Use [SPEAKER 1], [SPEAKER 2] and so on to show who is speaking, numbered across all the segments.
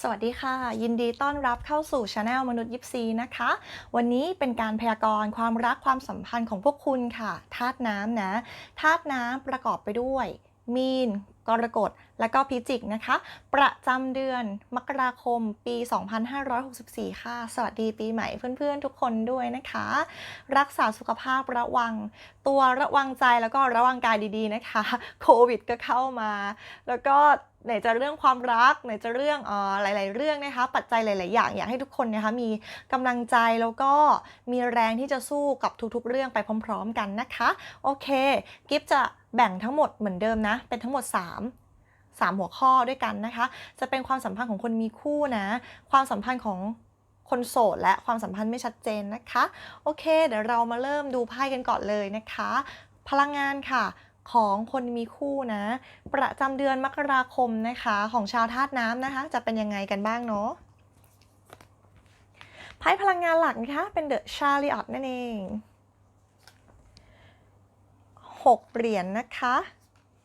[SPEAKER 1] สวัสดีค่ะ ยินดีต้อนรับเข้าสู่ช anel มนุษย์ยิปซีนะคะ วันนี้เป็นการพยากรณ์ความรักความสัมพันธ์ของพวกคุณค่ะธาตุน้ำนะธาตุน้ำประกอบไปด้วย มีน กรกฎและก็พิจิกนะคะ ประจำเดือนมกราคมปี 2564 ค่ะ สวัสดีปีใหม่เพื่อนๆ ทุกคนด้วยนะคะ รักษาสุขภาพระวัง ตัวระวังใจแล้วก็ระวังกายดีๆนะคะ โควิดก็เข้ามา แล้วก็ ไหนจะเรื่องความรักไหนจะเรื่องอ่อหลาย ๆ เรื่องนะคะ ปัจจัยหลาย ๆ อย่างอยากให้ทุกคนนะคะมีกำลังใจแล้วก็มีแรงที่จะสู้กับทุก ๆ เรื่องไปพร้อม ๆ กันนะคะ โอเค กิฟจะแบ่งทั้งหมดเหมือนเดิมนะ เป็นทั้งหมด 3 3 หัวข้อด้วยกันนะคะ จะเป็นความสัมพันธ์ของคนมีคู่นะ ความสัมพันธ์ของคนโสดและความสัมพันธ์ไม่ชัดเจนนะคะ โอเค เดี๋ยวเรามาเริ่มดูไพ่กันก่อนเลยนะคะ พลังงานค่ะ ของคนมีคู่นะ ประจำเดือนมกราคมนะคะ ของชาวธาตุน้ำนะคะ จะเป็นยังไงกันบ้างเนาะไพ่พลังงานหลักนะคะเป็นเดอะชาริออตนั่นเองหกเหรียญนนะคะ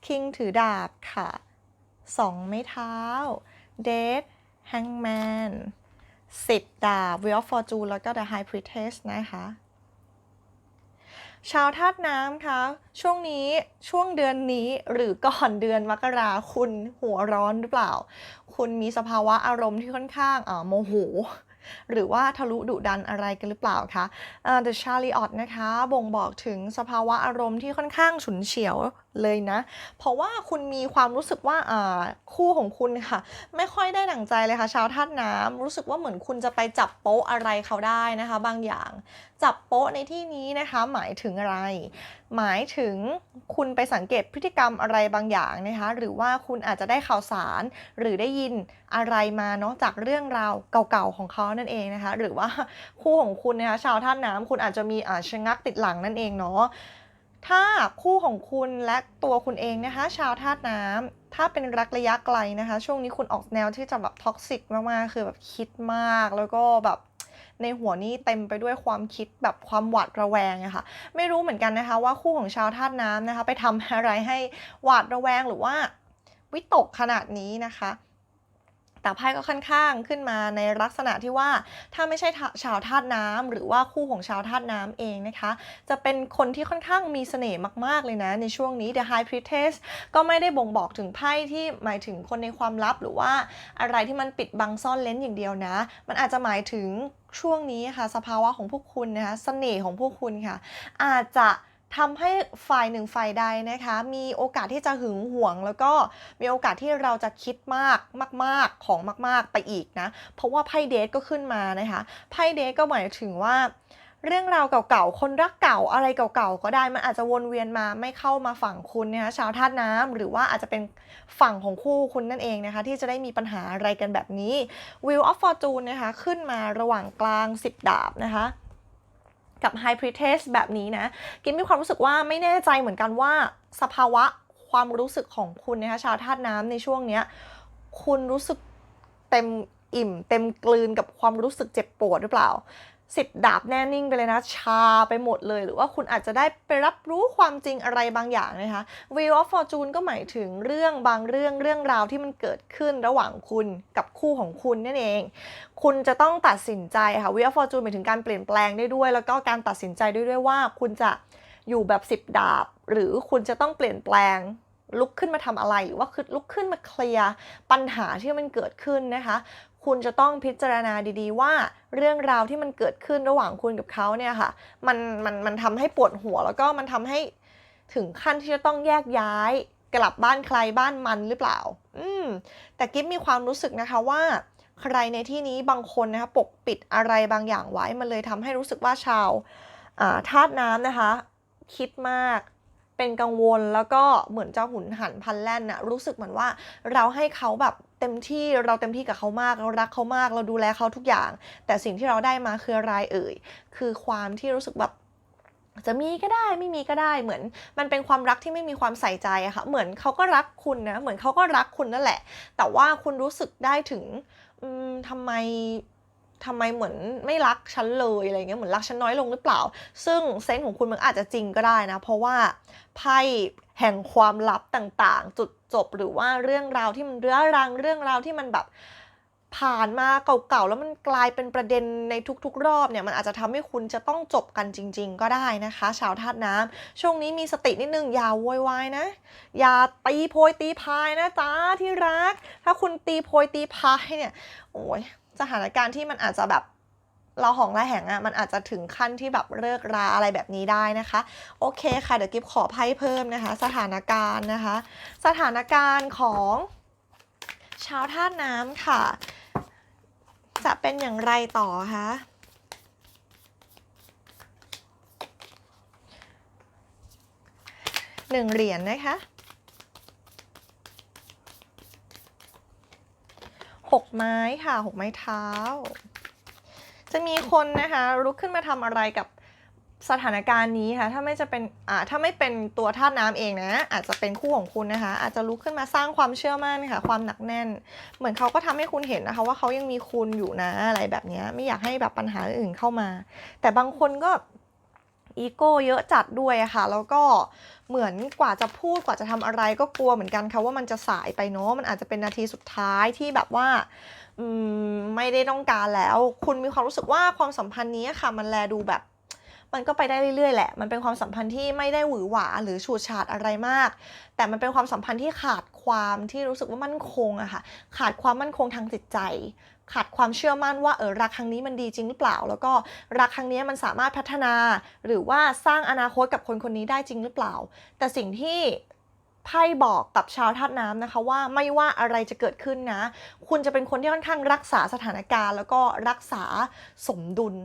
[SPEAKER 1] คิงถือดาบค่ะสองไม้เท้า เดทแฮงแมนสิบดาบวิลฟอร์จูแล้วก็ The High Priestess นะคะ ชาวธาตุน้ำคะช่วงนี้ช่วงเดือนนี้หรือก่อนเดือนมกราคุณหัวร้อนหรือเปล่า คุณมีสภาวะอารมณ์ที่ค่อนข้างโมโหหรือว่าทะลุดุดันอะไรกันหรือเปล่าคะอ่า The Chariot นะคะ บ่งบอกถึงสภาวะอารมณ์ที่ค่อนข้างฉุนเฉียวเลยนะ เพราะว่าคุณมีความรู้สึกว่าคู่ของคุณค่ะ ไม่ค่อยได้ดั่งใจเลยค่ะ ชาวธาตุน้ำรู้สึกว่าเหมือนคุณจะไปจับโป๊ะอะไรเขาได้นะคะ บางอย่าง จับโป๊ะในที่นี้นะคะ หมายถึงอะไร หมายถึงคุณไปสังเกตพฤติกรรมอะไรบางอย่างนะคะ หรือว่าคุณอาจจะได้ข่าวสาร หรือได้ยินอะไรมาเนาะจากเรื่องราวเก่าๆของเขานั่นเองนะคะ หรือว่าคู่ของคุณนะคะชาวธาตุน้ำคุณอาจจะมีอาชะงักติดหลังนั่นเองเนาะ ถ้าคู่ของคุณและตัวคุณเองนะคะ ชาวธาตุน้ำถ้าเป็นรักระยะไกลนะคะ ช่วงนี้คุณออกแนวที่จะแบบท็อกซิกมากๆ คือแบบคิดมากแล้วก็แบบในหัวนี่เต็มไปด้วยความคิดแบบความหวาดระแวงอะค่ะ ไม่รู้เหมือนกันนะคะว่าคู่ของชาวธาตุน้ำนะคะ ไปทำอะไรให้หวาดระแวงหรือว่าวิตกขนาดนี้นะคะ แต่ไพ่ก็ค่อนข้างขึ้นมาในลักษณะที่ว่าถ้าไม่ใช่ชาวธาตุน้ำหรือว่าคู่ของชาวธาตุน้ำเองนะคะ จะเป็นคนที่ค่อนข้างมีเสน่ห์มาก ๆ เลยนะ ในช่วงนี้ The High Priestess ก็ไม่ได้บ่งบอกถึงไพ่ที่หมายถึงคนในความลับ หรือว่าอะไรที่มันปิดบังซ่อนเลนอย่างเดียวนะ มันอาจจะหมายถึงช่วงนี้ค่ะสภาวะของพวกคุณนะคะเสน่ห์ของพวกคุณค่ะ อาจจะ ทำให้ฝ่ายหนึ่งฝ่ายใดนะคะ มีโอกาสที่จะหึงหวง แล้วก็มีโอกาสที่เราจะคิดมากมาก ๆ ของมาก ๆ ไปอีกนะ เพราะว่าไพ่เดทก็ขึ้นมานะคะไพ่เดทก็หมายถึงว่า เรื่องราวเก่าๆคนรักเก่าอะไรเก่าๆก็ได้มันอาจจะวนเวียนมาไม่เข้ามาฝั่งคุณนะคะชาวธาตุน้ำหรือว่าอาจจะเป็นฝั่งของคู่คุณนั่นเองนะคะ ที่จะได้มีปัญหาอะไรกันแบบนี้ Wheel of Fortune นะคะขึ้นมาระหว่างกลาง 10 ดาบนะคะ กับ High p r i t e s แบบนี้นะ กินมีความรู้สึกว่าไม่แน่ใจเหมือนกันว่าสภาวะความรู้สึกของคุณนะคะชาวธาตุน้ำในช่วงเนี้ยคุณรู้สึกเต็มอิ่ม เต็มกลืนกับความรู้สึกเจ็บปวดหรือเปล่า สิบดาบแน่นิ่งไปเลยนะ ชาไปหมดเลย หรือว่าคุณอาจจะได้ไปรับรู้ความจริงอะไรบางอย่างนะคะ Wheel of Fortune ก็หมายถึงเรื่องบางเรื่องเรื่องราวที่มันเกิดขึ้นระหว่างคุณกับคู่ของคุณนั่นเอง คุณจะต้องตัดสินใจค่ะ Wheel of Fortune หมายถึงการเปลี่ยนแปลงได้ด้วย แล้วก็การตัดสินใจด้วยด้วยว่า คุณจะอยู่แบบสิบดาบ หรือคุณจะต้องเปลี่ยนแปลงลุกขึ้นมาทำอะไรหรือว่าคือลุกขึ้นมาเคลียร์ปัญหาที่มันเกิดขึ้นนะคะ คุณจะต้องพิจารณาดีๆ ว่าเรื่องราวที่มันเกิดขึ้นระหว่างคุณกับเขาเนี่ยค่ะ มันมันมันทำให้ปวดหัวแล้วก็มันทำให้ถึงขั้นที่จะต้องแยกย้ายกลับบ้านใครบ้านมันหรือเปล่า อืม แต่กิฟมีความรู้สึกนะคะว่า ใครในที่นี้บางคนนะคะปกปิดอะไรบางอย่างไว้ มันเลยทำให้รู้สึกว่าชาวอาธาตุน้ำนะคะ คิดมาก เป็นกังวลแล้วก็เหมือนจะหุนหันพันแล่นน่ะรู้สึกเหมือนว่าเราให้เขาแบบเต็มที่เราเต็มที่กับเขามากเรารักเขามากเราดูแลเขาทุกอย่าง แต่สิ่งที่เราได้มาคืออะไรเอ่ย คือความที่รู้สึกแบบจะมีก็ได้ไม่มีก็ได้เหมือน มันเป็นความรักที่ไม่มีความใส่ใจอะค่ะเหมือนเขาก็รักคุณนะเหมือนเขาก็รักคุณนั่นแหละ แต่ว่าคุณรู้สึกได้ถึงทำไม ทำไมเหมือนไม่รักฉันเลยอะไรเงี้ยเหมือนรักฉันน้อยลงหรือเปล่า ซึ่งเซนส์ของคุณมันอาจจะจริงก็ได้นะ เพราะว่าไพ่แห่งความลับต่างๆ จุดจบหรือว่าเรื่องราวที่มันเรื้อรังเรื่องราวที่มันแบบผ่านมาเก่าๆแล้วมันกลายเป็นประเด็นในทุกๆ รอบเนี่ยมันอาจจะทำให้คุณจะต้องจบกันจริง ๆ ก็ได้นะคะ ชาวธาตุน้ำช่วงนี้มีสตินิดนึงอย่าโวยวายนะ อย่าตีโพยตีพายนะจ๊ะที่รัก ถ้าคุณตีโพยตีพายเนี่ยโอ้ย สถานการณ์ที่มันอาจจะแบบเราหองระแหงอะ่ะมันอาจจะถึงขั้นที่แบบเลิกราอะไรแบบนี้ได้นะคะ โอเคค่ะ เดี๋ยวกิฟขอไพ่เพิ่มนะคะ สถานการณ์นะคะ สถานการณ์ของชาวธาตุน้ำค่ะ จะเป็นอย่างไรต่อคะหนึ่งเหรียญนะคะ หกไม้ค่ะหกไม้เท้า จะมีคนนะคะลุกขึ้นมาทำอะไรกับสถานการณ์นี้ค่ะถ้าไม่จะเป็นอ่าถ้าไม่เป็นตัวธาตุน้ำเองนะ อาจจะเป็นคู่ของคุณนะคะ อาจจะลุกขึ้นมาสร้างความเชื่อมั่นค่ะ ความหนักแน่น เหมือนเขาก็ทำให้คุณเห็นนะคะ ว่าเขายังมีคุณอยู่นะอะไรแบบนี้ไม่อยากให้แบบปัญหาอื่นเข้ามา แต่บางคนก็ อีโก้เยอะจัดด้วยอะค่ะ แล้วก็เหมือนกว่าจะพูดกว่าจะทำอะไรก็กลัวเหมือนกันค่ะว่ามันจะสายไปเนาะมันอาจจะเป็นนาทีสุดท้ายที่แบบว่าอืมไม่ได้ต้องการแล้ว คุณมีความรู้สึกว่าความสัมพันธ์นี้ค่ะ มันแลดูแบบ มันก็ไปได้เรื่อยๆแหละ มันเป็นความสัมพันธ์ที่ไม่ได้หวือหวาหรือฉูดฉาดอะไรมาก แต่มันเป็นความสัมพันธ์ที่ขาดความที่รู้สึกว่ามั่นคงอะค่ะ ขาดความมั่นคงทางจิตใจ ขาดความเชื่อมั่นว่าเออรักครั้งนี้มันดีจริงหรือเปล่า แล้วก็รักครั้งนี้มันสามารถพัฒนา หรือว่าสร้างอนาคตกับคนคนนี้ได้จริงหรือเปล่า แต่สิ่งที่ ไพ่บอกกับชาวธาตุน้ำนะคะว่าไม่ว่าอะไรจะเกิดขึ้นนะ คุณจะเป็นคนที่ค่อนข้างรักษาสถานการณ์ แล้วก็รักษาสมดุล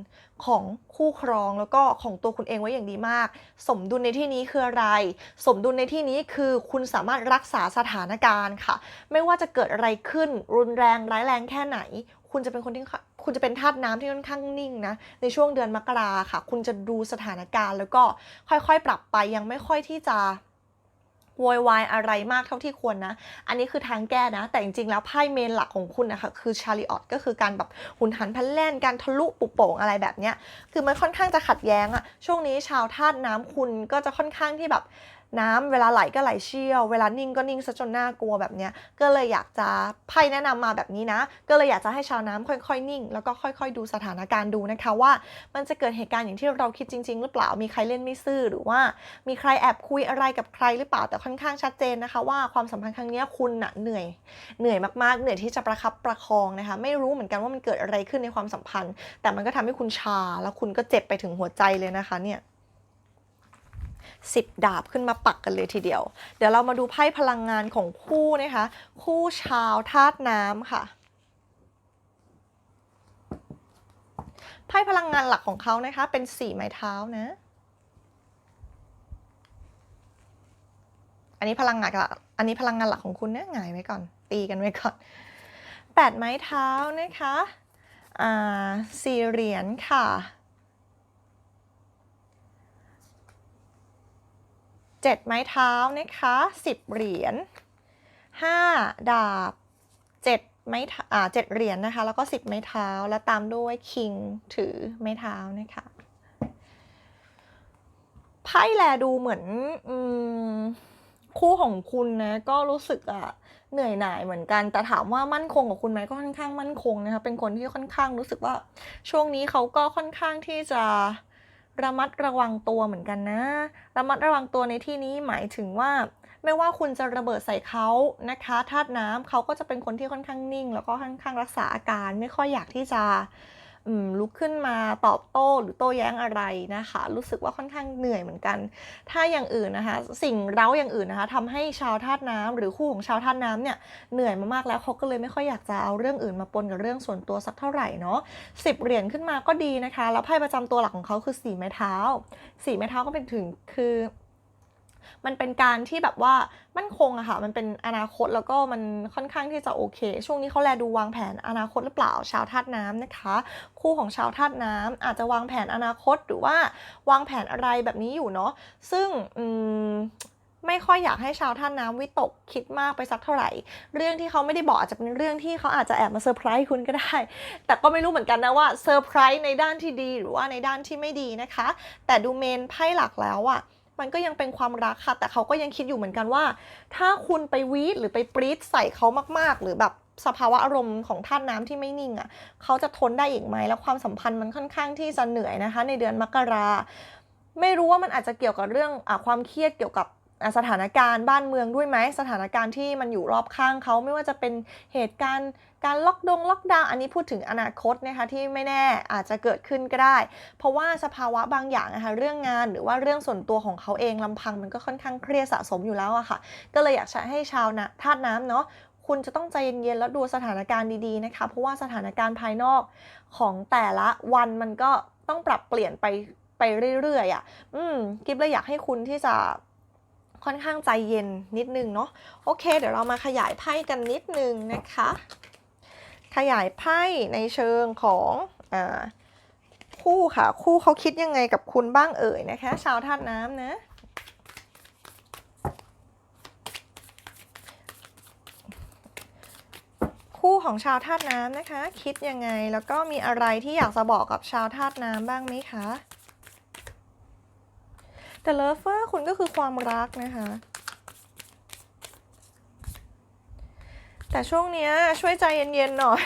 [SPEAKER 1] ของคู่ครองแล้วก็ของตัวคุณเองไว้อย่างดีมาก สมดุลในที่นี้คืออะไร สมดุลในที่นี้คือคุณสามารถรักษาสถานการณ์ค่ะ ไม่ว่าจะเกิดอะไรขึ้นรุนแรงร้ายแรงแค่ไหน คุณจะเป็นคนที่คุณจะเป็นธาตุน้ำที่ค่อนข้างนิ่งนะในช่วงเดือนมกราค่ะ คุณจะดูสถานการณ์แล้วก็ค่อยๆ ปรับไปยังไม่ค่อยที่จะ โวยวายอะไรมากเท่าที่ควรนะ อันนี้คือทางแก้นะ แต่จริงๆ แล้วไพ่เมนหลักของคุณนะคะ คือชาริออตก็คือการแบบหุนหันพลันแล่น การทะลุปุโป่งอะไรแบบเนี้ย คือมันค่อนข้างจะขัดแย้งอะช่วงนี้ชาวธาตุน้ำคุณก็จะค่อนข้างที่แบบ น้ำเวลาไหลก็ไหลเชี่ยว เวลานิ่งก็นิ่งซะจนน่ากลัวแบบเนี้ยก็เลยอยากจะไพ่แนะนำมาแบบนี้นะ ก็เลยอยากจะให้ชาวน้ำค่อยๆ นิ่ง แล้วก็ค่อยๆ ดูสถานการณ์ดูนะคะว่า มันจะเกิดเหตุการณ์อย่างที่เราคิดจริง ๆ หรือเปล่ามีใครเล่นไม่ซื่อหรือว่า มีใครแอบคุยอะไรกับใครหรือเปล่าแต่ค่อนข้างชัดเจนนะคะ ว่าความสัมพันธ์ครั้งนี้คุณนะเหนื่อยเหนื่อยมากๆ เหนื่อยที่จะประคับประคองนะคะ ไม่รู้เหมือนกันว่ามันเกิดอะไรขึ้นในความสัมพันธ์ แต่มันก็ทำให้คุณชาแล้วคุณก็เจ็บไปถึงหัวใจเลยนะคะเนี่ย สิบดาบขึ้นมาปักกันเลยทีเดียว เดี๋ยวเรามาดูไพ่พลังงานของคู่นะคะ คู่ชาวธาตุน้ำค่ะไพ่พลังงานหลักของเขานะคะ เป็นสี่ไม้เท้านะ อันนี้พลังงานหลักอันนี้พลังงานหลักของคุณเนี่ยหงายไว้ก่อน ตีกันไว้ก่อนแปดไม้เท้านะคะ อ่าสี่เหรียญค่ะ เจ็ดไม้เท้านะคะสิบเหรียญห้าดาบเจ็ดไม้อ่าเจ็ดเหรียญนะคะ แล้วก็สิบไม้เท้า แล้วตามด้วยคิงถือไม้เท้านะคะไพ่แลดูเหมือนอคู่ของคุณนะก็รู้สึกอะเหนื่อยหน่ายเหมือนกัน แต่ถามว่ามั่นคงกับคุณไหมก็ค่อนข้างมั่นคงนะคะเป็นคนที่ค่อนข้างรู้สึกว่า ช่วงนี้เขาก็ค่อนข้างที่จะ ระมัดระวังตัวเหมือนกันนะ ระมัดระวังตัวในที่นี้หมายถึงว่า ไม่ว่าคุณจะระเบิดใส่เขานะคะธาตุน้ำเขาก็จะเป็นคนที่ค่อนข้างนิ่ง แล้วก็ค่อนข้างรักษาอาการไม่ค่อยอยากที่จะ ลุกขึ้นมาตอบโต้หรือโต้แย้งอะไรนะคะ รู้สึกว่าค่อนข้างเหนื่อยเหมือนกัน ถ้าอย่างอื่นนะคะ สิ่งเร้าอย่างอื่นนะคะทำให้ชาวธาตุน้ำหรือคู่ของชาวธาตุน้ำเนี่ยเหนื่อยมามากแล้วเขาก็เลยไม่ค่อยอยากจะเอาเรื่องอื่นมาปนกับเรื่องส่วนตัวสักเท่าไหร่เนาะสิบเหรียญขึ้นมาก็ดีนะคะ แล้วไพ่ประจำตัวหลักของเขาคือสี่ไม้เท้าสี่ไม้เท้าก็เป็นถึงคือ มันเป็นการที่แบบว่ามั่นคงอะค่ะ มันเป็นอนาคตแล้วก็มันค่อนข้างที่จะโอเค ช่วงนี้เขาแลดูวางแผนอนาคตหรือเปล่าชาวธาตุน้ำนะคะ คู่ของชาวธาตุน้ำอาจจะวางแผนอนาคตหรือว่าวางแผนอะไรแบบนี้อยู่เนาะซึ่งอืมไม่ค่อยอยากให้ชาวท่าน้ำวิตกคิดมากไปสักเท่าไหร่ เรื่องที่เขาไม่ได้บอกอาจจะเป็นเรื่องที่เขาอาจจะแอบมาเซอร์ไพรส์คุณก็ได้ แต่ก็ไม่รู้เหมือนกันนะว่าเซอร์ไพรส์ในด้านที่ดีหรือว่าในด้านที่ไม่ดีนะคะ แต่ดูเมนไพ่หลักแล้วอะ มันก็ยังเป็นความรักค่ะ แต่เขาก็ยังคิดอยู่เหมือนกันว่า ถ้าคุณไปวีดหรือไปปรีดใส่เขามาก ๆ หรือแบบสภาวะอารมณ์ของธาตุน้ำที่ไม่นิ่งอะ่ะเขาจะทนได้อีกไหมแล้วความสัมพันธ์มันค่อนข้างที่จะเหนื่อยนะคะ ในเดือนมกราไม่รู้ว่ามันอาจจะเกี่ยวกับเรื่องอความเครียดเกี่ยวกับสถานการณ์บ้านเมืองด้วยไหมสถานการณ์ที่มันอยู่รอบข้างเขาไม่ว่าจะเป็นเหตุการณ์ การล็อกดงล็อกดาวน์อันนี้พูดถึงอนาคตนะคะที่ไม่แน่อาจจะเกิดขึ้นก็ได้ เพราะว่าสภาวะบางอย่างนะคะเรื่องงานหรือว่าเรื่องส่วนตัวของเขาเองลำพังมันก็ค่อนข้างเครียดสะสมอยู่แล้วอะค่ะ ก็เลยอยากจะให้ชาวนะธาตุน้ำเนาะคุณจะต้องใจเย็นๆแล้วดูสถานการณ์ดีๆนะคะ เพราะว่าสถานการณ์ภายนอกของแต่ละวันมันก็ต้องปรับเปลี่ยนไปไปเรื่อยๆอะ่ะ อืมกิฟเลยอยากให้คุณที่จะค่อนข้างใจเย็นนิดนึงเนาะ โอเค เดี๋ยวเรามาขยายไพ่กันนิดนึงนะคะ ขยายไพ่ในเชิงของอคู่ค่ะ คู่เขาคิดยังไงกับคุณบ้างเอ่ยนะคะ ชาวธาตุน้ำนะคู่ของชาวธาตุน้ำนะคะ คิดยังไงแล้วก็มีอะไรที่อยากจะบอกกับชาวธาตุน้ำบ้างไหมคะแต่เลิฟเฟอร์คุณก็คือความรักนะคะ แต่ช่วงเนี้ยช่วยใจเย็นๆหน่อย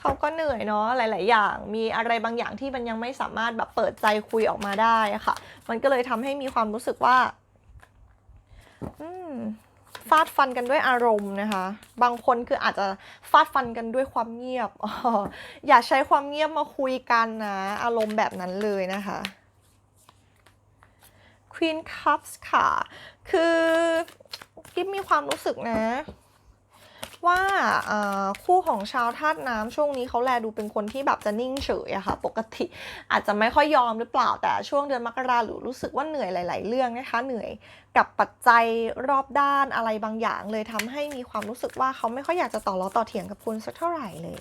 [SPEAKER 1] เขาก็เหนื่อยเนาะหลาย ๆ อย่าง มีอะไรบางอย่างที่มันยังไม่สามารถแบบเปิดใจคุยออกมาได้ค่ะ มันก็เลยทำให้มีความรู้สึกว่าอืมฟาดฟันกันด้วยอารมณ์นะคะ บางคนคืออาจจะฟาดฟันกันด้วยความเงียบอออย่าใช้ความเงียบมาคุยกันนะ อารมณ์แบบนั้นเลยนะคะ Queen Cups ค่ะ คือกิ๊บมีความรู้สึกนะ ว่าคู่ของชาวธาตุน้ำช่วงนี้เขาแลดูเป็นคนที่แบบจะนิ่งเฉยอะค่ะ ปกติอาจจะไม่ค่อยยอมหรือเปล่าแต่ช่วงเดือนมกราหรือรู้สึกว่าเหนื่อยหลาย ๆ เรื่องนะคะ เหนื่อยกับปัจจัยรอบด้านอะไรบางอย่าง เลยทำให้มีความรู้สึกว่าเขาไม่ค่อยอยากจะต่อล้อต่อเถียงกับคุณสักเท่าไหร่เลย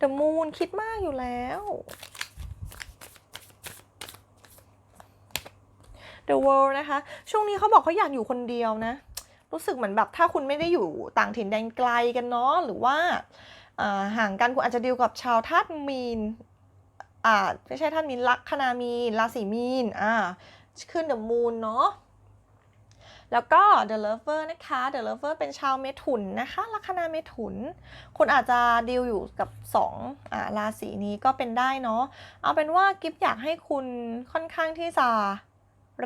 [SPEAKER 1] The Moon คิดมากอยู่แล้ว The World นะคะ ช่วงนี้เขาบอกเขาอยากอยู่คนเดียวนะ รู้สึกเหมือนแบบถ้าคุณไม่ได้อยู่ต่างถิ่นแดนไกลกันเนาะหรือว่าห่างกันคุณอาจจะดีลกับชาวธาตุมีนอ่าไม่ใช่ธาตุมีนลัคนามีนราศีมีนอ่าขึ้น The Moon เนาะแล้วก็ The Lover นะคะ The Lover เป็นชาวเมถุนนะคะลัคนาเมถุน คุณอาจจะดีลอยู่กับ2อ่าราศีนี้ก็เป็นได้เนาะ เอาเป็นว่ากิฟอยากให้คุณค่อนข้างที่จะ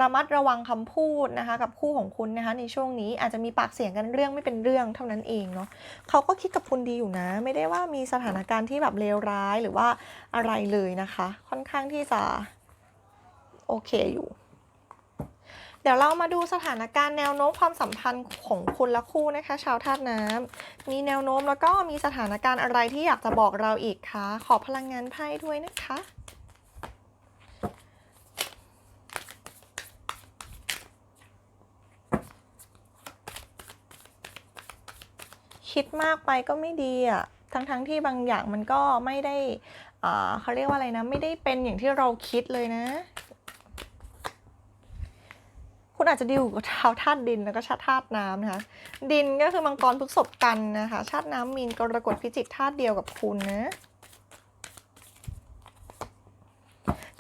[SPEAKER 1] ระมัดระวังคำพูดนะคะกับคู่ของคุณนะคะในช่วงนี้อาจจะมีปากเสียงกันเรื่องไม่เป็นเรื่องเท่านั้นเองเนาะเขาก็คิดกับคุณดีอยู่นะ ไม่ได้ว่ามีสถานการณ์ที่แบบเลวร้ายหรือว่าอะไรเลยนะคะ ค่อนข้างที่จะโอเคอยู่ เดี๋ยวเรามาดูสถานการณ์แนวโน้มความสัมพันธ์ของคุณและคู่นะคะ ชาวธาตุน้ำมีแนวโน้มแล้วก็มีสถานการณ์อะไรที่อยากจะบอกเราอีกคะขอพลังงานไพ่ด้วยนะคะ คิดมากไปก็ไม่ดีอะทั้งๆทที่บางอย่างมันก็ไม่ได้เขาเรียกว่าอะไรนะ ไม่ได้เป็นอย่างที่เราคิดเลยนะ คุณอาจจะดิวกับชาวธาตุดินแล้วก็ชาติธาตุน้ำนะคะ ดินก็คือมังกรพฤกษบกันนะคะ ชาติน้ำมีนกรกฎพิจิกธาตุเดียวกับคุณนะ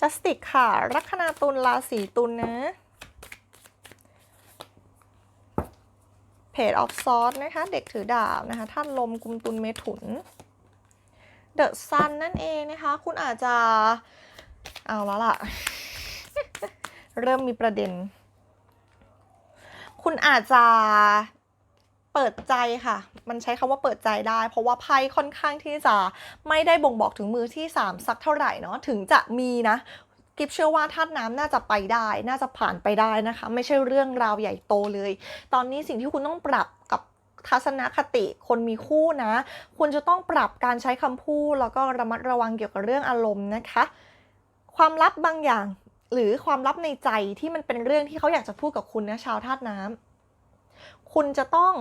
[SPEAKER 1] จัสติกค่ะ ลัคนาตุลราศีตุลนะ เพจออฟซอสนะคะ เด็กถือดาบนะคะท่านลมกุมตุลเมถุนเดอะซันนั่นเองนะคะ คุณอาจจะเอาแล้วล่ะ เริ่มมีประเด็น คุณอาจจะเปิดใจค่ะ มันใช้คำว่าเปิดใจได้ เพราะว่าไพ่ค่อนข้างที่จะไม่ได้บ่งบอกถึงมือที่ 3 สักเท่าไหร่เนาะ ถึงจะมีนะ กิฟเชื่อว่าธาตุน้ำน่าจะไปได้ น่าจะผ่านไปได้นะคะ ไม่ใช่เรื่องราวใหญ่โตเลย ตอนนี้สิ่งที่คุณต้องปรับกับทัศนคติคนมีคู่นะ คุณจะต้องปรับการใช้คำพูดแล้วก็ระมัดระวังเกี่ยวกับเรื่องอารมณ์นะคะ ความลับบางอย่าง หรือความลับในใจที่มันเป็นเรื่องที่เขาอยากจะพูดกับคุณนะชาวธาตุน้ำคุณจะต้อง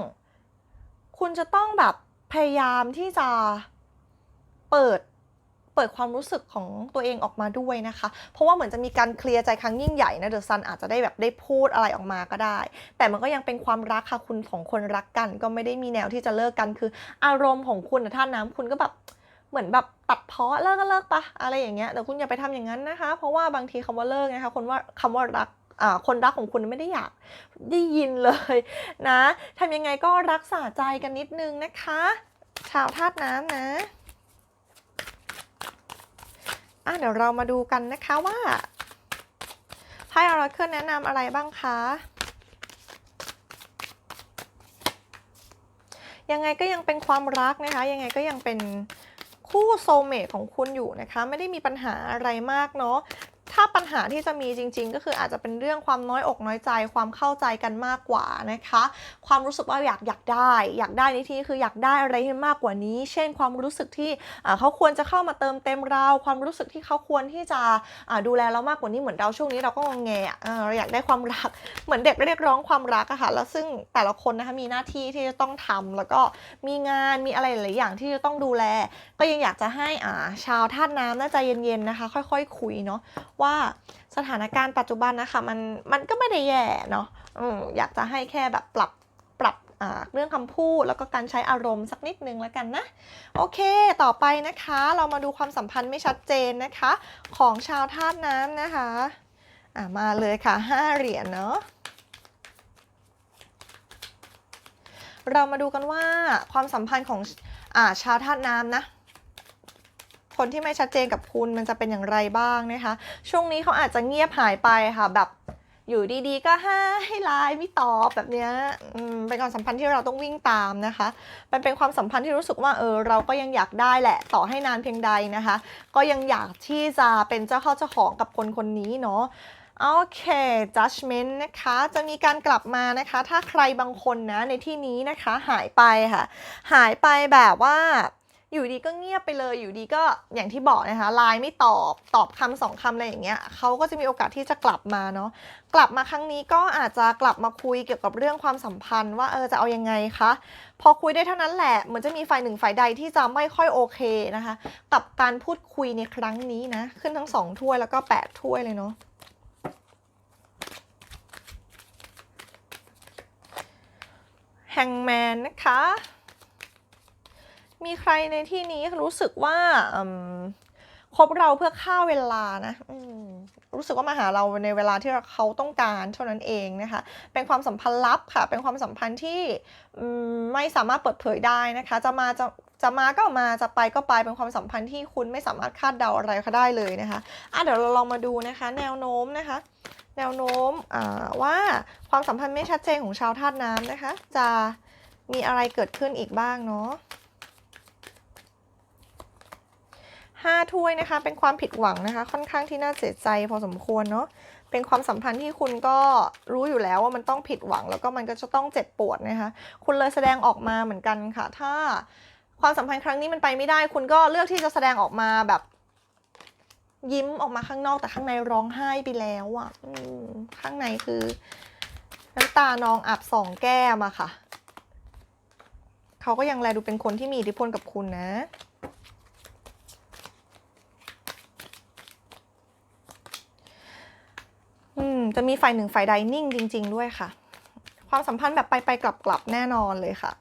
[SPEAKER 1] คุณจะต้องแบบพยายามที่จะเปิด เปิดความรู้สึกของตัวเองออกมาด้วยนะคะ เพราะว่าเหมือนจะมีการเคลียร์ใจครั้งยิ่งใหญ่นะเดอะซันอาจจะได้แบบได้พูดอะไรออกมาก็ได้ แต่มันก็ยังเป็นความรักค่ะคุณของคนรักกัน ก็ไม่ได้มีแนวที่จะเลิกกันคือ อารมณ์ของคุณท่านน้ำคุณก็แบบเหมือนแบบตัดเพาะเลิกก็เลิกปะอะไรอย่างเงี้ยแต่คุณอย่าไปทำอย่างนั้นนะคะ เพราะว่าบางทีคำว่าเลิกนะคะคนว่าคำว่ารักอ่าคนรักของคุณไม่ได้อยากได้ยินเลยนะทำยังไงก็รักษาใจกันนิดนึงนะคะ ชาวธาตุน้ำนะอะ เดี๋ยวเรามาดูกันนะคะว่าไพ่ออร์เคิลแนะนำอะไรบ้างคะยังไงก็ยังเป็นความรักนะคะ ยังไงก็ยังเป็นคู่โซเมตของคุณอยู่นะคะ ไม่ได้มีปัญหาอะไรมากเนาะ ถ้าปัญหาที่จะมีจริง ๆ ก็คืออาจจะเป็นเรื่องความน้อยอกน้อยใจ ความเข้าใจกันมากกว่านะคะ ความรู้สึกว่าอยากอยากได้ อยากได้ในที่นี้คืออยากได้อะไรที่มากกว่านี้ เช่น ความรู้สึกที่เขาควรจะเข้ามาเติมเต็มเรา ความรู้สึกที่เขาควรที่จะดูแลเรามากกว่านี้เหมือนเราช่วงนี้เราก็งงแง่เราอยากได้ความรักเหมือนเด็กเรียกร้องความรักอะค่ะแล้วซึ่งแต่ละคนนะคะมีหน้าที่ที่จะต้องทำแล้วก็มีงานมีอะไรหลายอย่างที่จะต้องดูแล ก็ยังอยากจะให้ชาวธาตุน้ำน่าใจเย็นๆนะคะ ค่อย ๆ คุยเนาะว่าสถานการณ์ปัจจุบันนะคะมันมันก็ไม่ได้แย่เนาะอืมอยากจะให้แค่แบบปรับปรับเรื่องคำพูดแล้วก็การใช้อารมณ์สักนิดนึงแล้วกันนะ โอเค ต่อไปนะคะ เรามาดูความสัมพันธ์ไม่ชัดเจนนะคะ ของชาวธาตุน้ำนะคะมาเลยค่ะห้าเหรียญเนาะเรามาดูกันว่าความสัมพันธ์ของอชาวธาตุน้ำนะ คนที่ไม่ชัดเจนกับคุณมันจะเป็นอย่างไรบ้างนะคะ ช่วงนี้เขาอาจจะเงียบหายไปค่ะแบบอยู่ดีๆ ก็ให้ให้ไลน์ไม่ตอบแบบเนี้ยเป็นความสัมพันธ์ที่เราต้องวิ่งตามนะคะ มันเป็นความสัมพันธ์ที่รู้สึกว่าเออเราก็ยังอยากได้แหละ ต่อให้นานเพียงใดนะคะ ก็ยังอยากที่จะเป็นเจ้าเข้าเจ้าของกับคนคนนี้เนาะโอเค judgment นะคะ จะมีการกลับมานะคะ ถ้าใครบางคนนะในที่นี้นะคะหายไปค่ะ หายไปแบบว่า อยู่ดีก็เงียบไปเลยอยู่ดีก็อย่างที่บอกนะคะไลน์ไม่ตอบตอบคำสองคำอะไรอย่างเงี้ยเขาก็จะมีโอกาสที่จะกลับมาเนาะกลับมาครั้งนี้ก็อาจจะกลับมาคุยเกี่ยวกับเรื่องความสัมพันธ์ว่าเออจะเอายังไงคะพอคุยได้เท่านั้นแหละเหมือนจะมีฝ่ายหนึ่งฝ่ายใดที่จะไม่ค่อยโอเคนะคะกับการพูดคุยในครั้งนี้นะขึ้นทั้งสองถ้วยแล้วก็แปดถ้วยเลยเนาะแฮงแมนนะคะ มีใครในที่นี้รู้สึกว่าคบเราเพื่อฆ่าเวลานะรู้สึกว่ามาหาเราในเวลาที่เขาต้องการเท่านั้นเองนะคะ เป็นความสัมพันธ์ลับค่ะ เป็นความสัมพันธ์ที่ไม่สามารถเปิดเผยได้นะคะ จะมาจะจะมาก็มา จะไปก็ไป เป็นความสัมพันธ์ที่คุณไม่สามารถคาดเดาอะไรเขาได้เลยนะคะอะเดี๋ยวเราลองมาดูนะคะ แนวโน้มนะคะ แนวโน้มว่าความสัมพันธ์ไม่ชัดเจนของชาวธาตุน้ำนะคะ จะมีอะไรเกิดขึ้นอีกบ้างเนาะ ห้าถ้วยนะคะ เป็นความผิดหวังนะคะ ค่อนข้างที่น่าเสียใจพอสมควรเนาะเป็นความสัมพันธ์ที่คุณก็รู้อยู่แล้วว่ามันต้องผิดหวัง แล้วก็มันก็จะต้องเจ็บปวดนะคะ คุณเลยแสดงออกมาเหมือนกันค่ะ ถ้าความสัมพันธ์ครั้งนี้มันไปไม่ได้ คุณก็เลือกที่จะแสดงออกมาแบบยิ้มออกมาข้างนอกแต่ข้างในร้องไห้ไปแล้วอะ่ะข้างในคือน้ำตานองอาบสองแก้มอะค่ะ เขาก็ยังแลดูเป็นคนที่มีอิทธิพลกับคุณนะ อืม จะมีฝ่ายหนึ่งฝ่ายใดนิ่งจริง ๆ ด้วยค่ะ ความสัมพันธ์แบบไปไปๆกลับแน่นอนเลยค่ะ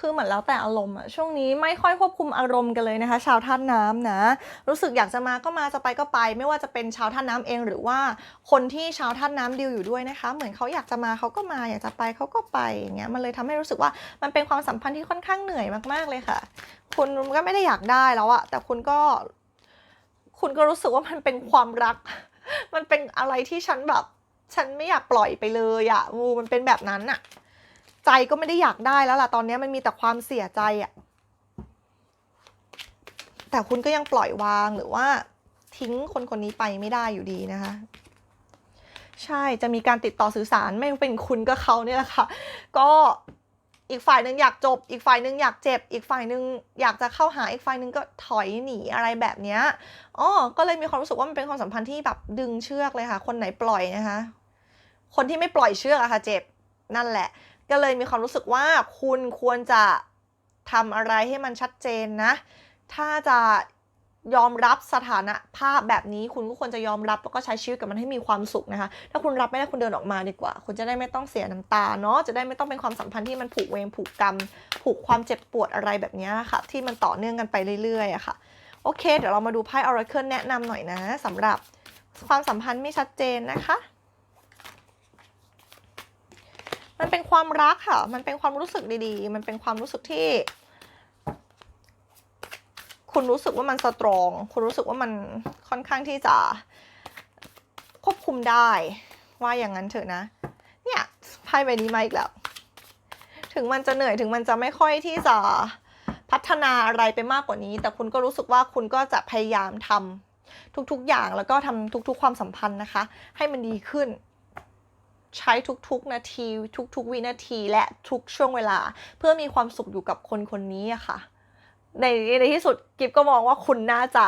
[SPEAKER 1] คือเหมือนแล้วแต่อารมณ์อะช่วงนี้ไม่ค่อยควบคุมอารมณ์กันเลยนะคะ ชาวท่าตุน้ำนะ รู้สึกอยากจะมาก็มาจะไปก็ไป ไม่ว่าจะเป็นชาวท่าตุน้ำเองหรือว่าคนที่ชาวท่าตุน้ำดีลอยู่ด้วยนะคะ เหมือนเขาอยากจะมาเขาก็มาอยากจะไปเขาก็ไปอย่างเงี้ยมันเลยทำให้รู้สึกว่ามันเป็นความสัมพันธ์ที่ค่อนข้างเหนื่อยมากๆเลยค่ะ คุณก็ไม่ได้อยากได้แล้วอะแต่คุณก็ คุณก็รู้สึกว่ามันเป็นความรัก มันเป็นอะไรที่ฉันแบบ ฉันไม่อยากปล่อยไปเลยอะมูมันเป็นแบบนั้นอะใจก็ไม่ได้อยากได้แล้วล่ะตอนนี้มันมีแต่ความเสียใจอะแต่คุณก็ยังปล่อยวางหรือว่าทิ้งคนคนนี้ไปไม่ได้อยู่ดีนะคะ ใช่จะมีการติดต่อสื่อสารไม่เป็นคุณก็เขาเนี่ยแหละค่ะ ก็ อีกฝ่ายหนึ่งอยากจบ อีกฝ่ายหนึ่งอยากเจ็บ อีกฝ่ายหนึ่งอยากจะเข้าหา อีกฝ่ายหนึ่งก็ถอยหนีอะไรแบบเนี้ยอ๋อก็เลยมีความรู้สึกว่ามันเป็นความสัมพันธ์ที่แบบดึงเชือกเลยค่ะ คนไหนปล่อยนะคะ คนที่ไม่ปล่อยเชือกอะค่ะเจ็บ นั่นแหละ ก็เลยมีความรู้สึกว่าคุณควรจะทำอะไรให้มันชัดเจนนะ ถ้าจะ ยอมรับสถานะภาพแบบนี้คุณก็ควรจะยอมรับแล้วก็ใช้ชีวิตกับมันให้มีความสุขนะคะ ถ้าคุณรับไม่ได้คุณเดินออกมาดีกว่า คุณจะได้ไม่ต้องเสียน้ำตาเนาะจะได้ไม่ต้องเป็นความสัมพันธ์ที่มันผูกเวรผูกกรรม ผูกความเจ็บปวดอะไรแบบนี้ค่ะ ที่มันต่อเนื่องกันไปเรื่อยๆอะค่ะโอเค เดี๋ยวเรามาดูไพ่ Oracle แนะนำหน่อยนะสำหรับความสัมพันธ์ไม่ชัดเจนนะคะมันเป็นความรักค่ะ มันเป็นความรู้สึกดีๆ มันเป็นความรู้สึกที่ คุณรู้สึกว่ามันสตรอง คุณรู้สึกว่ามันค่อนข้างที่จะควบคุมได้ ว่าอย่างนั้นเถอะนะ เนี่ยไพ่ใบนี้มาอีกแล้ว ถึงมันจะเหนื่อยถึงมันจะไม่ค่อยที่จะพัฒนาอะไรไปมากกว่านี้ แต่คุณก็รู้สึกว่าคุณก็จะพยายามทำทุกๆ อย่างแล้วก็ทำทุก ๆ ความสัมพันธ์นะคะ ให้มันดีขึ้น ใช้ทุกๆ นาที ทุก ๆ วินาทีและทุกช่วงเวลา เพื่อมีความสุขอยู่กับคนคนนี้อะค่ะ ในในที่สุดกิฟก็มองว่าคุณน่าจะ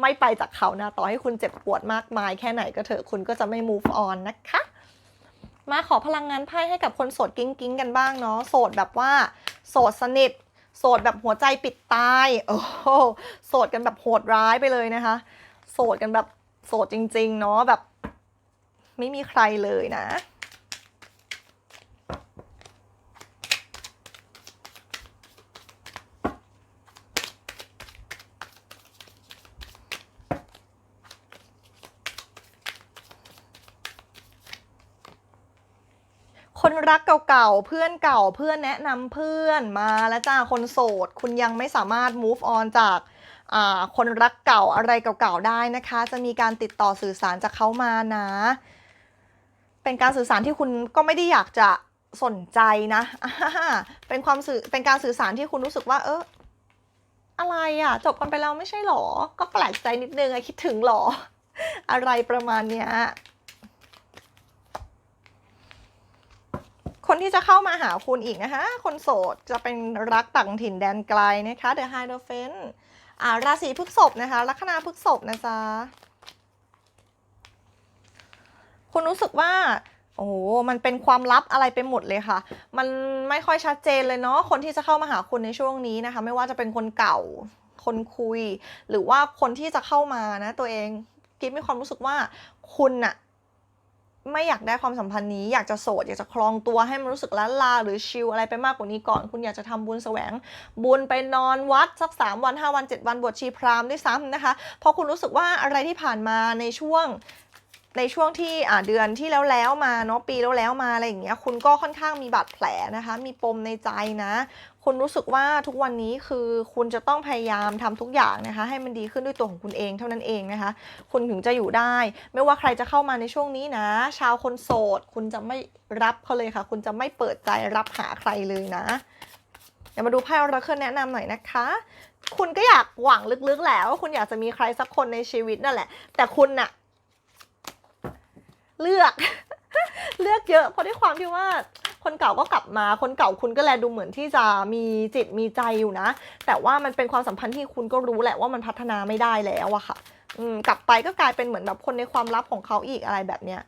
[SPEAKER 1] ไม่ไปจากเขานะ ต่อให้คุณเจ็บปวดมากมายแค่ไหนก็เถอะคุณก็จะไม่ move on นะคะ มาขอพลังงานไพ่ให้กับคนโสดกิ้งกิ้งกันบ้างเนาะโสดแบบว่า โสดสนิท โสดแบบหัวใจปิดตายโอ้โหโสดกันแบบโหดร้ายไปเลยนะคะ โสดกันแบบโสดจริง ๆ เนาะแบบ ไม่มีใครเลยนะ คนรักเก่าๆ เพื่อนเก่าเพื่อนแนะนำเพื่อนมาแล้วจ้าคนโสด คุณยังไม่สามารถ move on จากคนรักเก่าอะไรเก่าๆ ได้นะคะ จะมีการติดต่อสื่อสารจากเขามานะ เป็นการสื่อสารที่คุณก็ไม่ได้อยากจะสนใจนะเป็นความสื่อเป็นการสื่อสารที่คุณรู้สึกว่า เอออะไรอะ จบกันไปแล้วไม่ใช่หรอ ก็แปลกใจนิดนึงอะคิดถึงหรอ อะไรประมาณเนี้ย คนที่จะเข้ามาหาคุณอีกนะคะ คนโสดจะเป็นรักต่างถิ่นแดนไกลนะคะ The Hierophant อ่าราศีพฤษภนะคะลัคนาพฤษภนะจ๊ะคุณรู้สึกว่าโอ้โหมันเป็นความลับอะไรไปหมดเลยค่ะ มันไม่ค่อยชัดเจนเลยเนาะ คนที่จะเข้ามาหาคุณในช่วงนี้นะคะ ไม่ว่าจะเป็นคนเก่า คนคุย หรือว่าคนที่จะเข้ามานะตัวเองกิ๊บมีความรู้สึกว่าคุณน่ะ ไม่อยากได้ความสัมพันธ์นี้อยากจะโสด อยากจะคลองตัวให้มันรู้สึกล้านลา หรือชิลอะไรไปมากกว่านี้ก่อน คุณอยากจะทำบุญแสวง บุญไปนอนวัดสักสามวันห้าวันเจ็ดวันบวชชีพราหมณ์ด้วยซ้ำนะคะ เพราะคุณรู้สึกว่าอะไรที่ผ่านมาในช่วง ในช่วงที่อ่าเดือนที่แล้วแล้วมาเนาะปีแล้วแล้วมาอะไรอย่างเงี้ยคุณก็ค่อนข้างมีบาดแผลนะคะ มีปมในใจนะ คุณรู้สึกว่าทุกวันนี้คือคุณจะต้องพยายามทำทุกอย่างนะคะ ให้มันดีขึ้นด้วยตัวของคุณเองเท่านั้นเองนะคะ คุณถึงจะอยู่ได้ ไม่ว่าใครจะเข้ามาในช่วงนี้นะ ชาวคนโสด คุณจะไม่รับเขาเลยค่ะ คุณจะไม่เปิดใจรับหาใครเลยนะเดี๋ยวมาดูไพ่อราเคิลแนะนำหน่อยนะคะคุณก็อยากหวังลึกๆแหละว่าคุณอยากจะมีใครสักคนในชีวิตนั่นแหละ แต่คุณน่ะ เลือก เลือกเยอะ เพราะด้วยความที่ว่าคนเก่าก็กลับมา คนเก่าคุณก็แลดูเหมือนที่จะมีจิตมีใจอยู่นะ แต่ว่ามันเป็นความสัมพันธ์ที่คุณก็รู้แหละว่ามันพัฒนาไม่ได้แล้วอะค่ะ อืมกลับไปก็กลายเป็นเหมือนแบบคนในความลับของเขาอีกอะไรแบบเนี้ย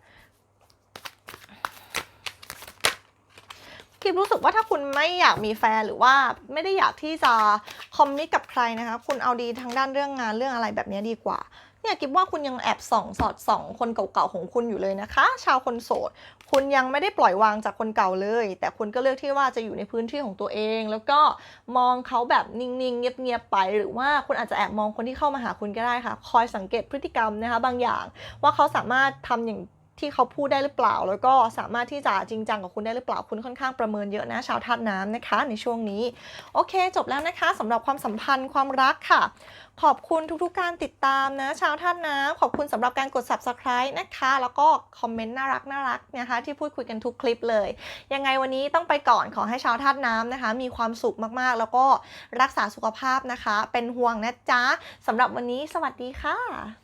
[SPEAKER 1] คิดรู้สึกว่าถ้าคุณไม่อยากมีแฟนหรือว่าไม่ได้อยากที่จะคอมมิตกับใครนะคะ คุณเอาดีทางด้านเรื่องงานเรื่องอะไรแบบนี้ดีกว่า เนี่ยกิบว่าคุณยังแอบส่องสอดส่องคนเก่าๆของคุณอยู่เลยนะคะ ชาวคนโสด คุณยังไม่ได้ปล่อยวางจากคนเก่าเลย แต่คุณก็เลือกที่ว่าจะอยู่ในพื้นที่ของตัวเอง แล้วก็มองเขาแบบนิ่งๆ เงียบๆไป หรือว่าคุณอาจจะแอบมองคนที่เข้ามาหาคุณก็ได้ค่ะ คอยสังเกตพฤติกรรมนะคะบางอย่าง ว่าเขาสามารถทำอย่าง ที่เขาพูดได้หรือเปล่า แล้วก็สามารถที่จะจริงจังกับคุณได้หรือเปล่าคุณค่อนข้างประเมินเยอะนะชาวธาตุน้ำนะคะ ในช่วงนี้ โอเค จบแล้วนะคะสำหรับความสัมพันธ์ความรักค่ะ ขอบคุณทุกๆการติดตามนะ ชาวท่านน้ำขอบคุณสำหรับการกด subscribe นะคะ แล้วก็คอมเมนต์น่ารักน่ารักนะคะ ที่พูดคุยกันทุกคลิปเลย ยังไงวันนี้ต้องไปก่อนขอให้ชาวท่านน้ำนะคะ มีความสุขมากๆ แล้วก็รักษาสุขภาพนะคะ เป็นห่วงนะจ๊ะสำหรับวันนี้สวัสดีค่ะ